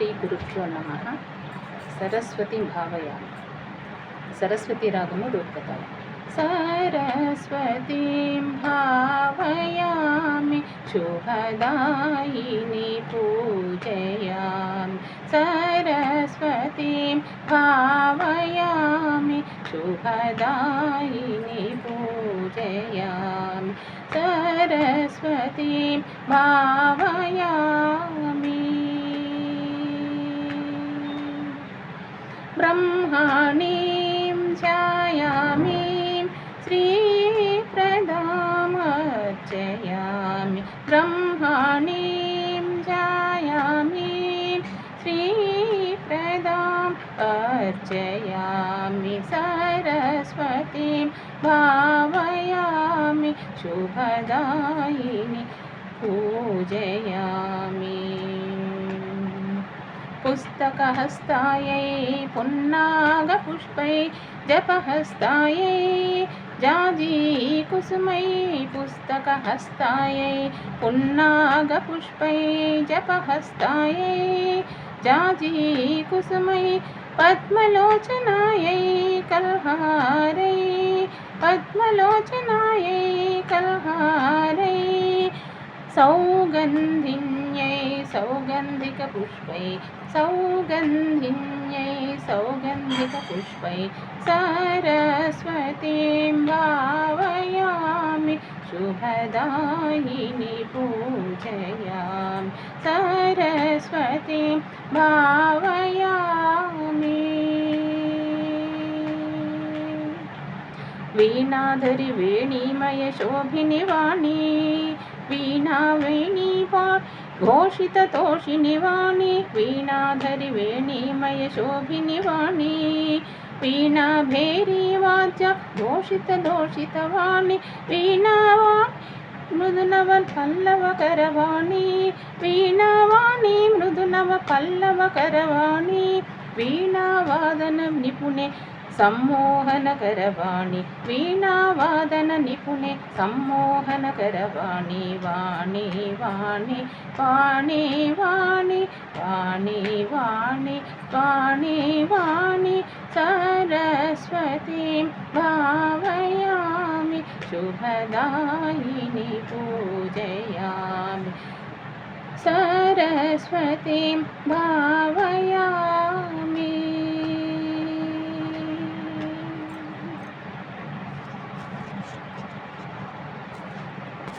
శ్రీగురుభ్యో నమ. సరస్వతి భావయామి. సరస్వతి రాగము రూపకథ. సరస్వతి భావయామి శుభదాయిని పూజయామి. సరస్వతి భావయామి శుభదాయిని పూజయామి. సరస్వతి భావయామి ब्रह्माणीं ध्यायामीं श्रीप्रदामर्चयामि। ब्रह्माणीं ध्यायामीं श्रीप्रदाम् अर्चयामि सरस्वतीं भावयामि शुभदायिनि पूजयामि पुस्तकहस्तायै पुन्नागपुष्पै जपहस्तायै जाजीकुसुमै पुस्तकहस्तायै पुन्नागपुष्पै जपहस्तायै जाजीकुसुमै पद्मलोचनायै कल्हारै पद्मलोचनायै कल्हारै सौगन्धिन्यै सौगन्धिकपुष्पै सौगन्धिन्यै सौगन्धिकपुष्पै सरस्वतीं भावयामि शुभदायिनि पूजयामि सरस्वतीं भावयामि। वीणाधरि वेणीमयशोभिनि वाणी वीणावेणीवा घोषिततोषिनि वाणि वीणाधरि वेणीमयशोभिनि वाणि वीणाभेरीवाद्य घोषितदोषितवाणि वीणावा మృదునవ పల్లవ కరవాణి వీణావాణి మృదునవ పల్లవ కరవాణి వీణావాదన నిపుణే सम्मोहनकरवाणि वीणावादन निपुणे सम्मोहनकरवाणि वाणि वाणि वाणि वाणि वाणि वाणि वाणि वाणि सरस्वतीं भावयामि शुभदायिनि पूजयामि। सरस्वतीं भावयामि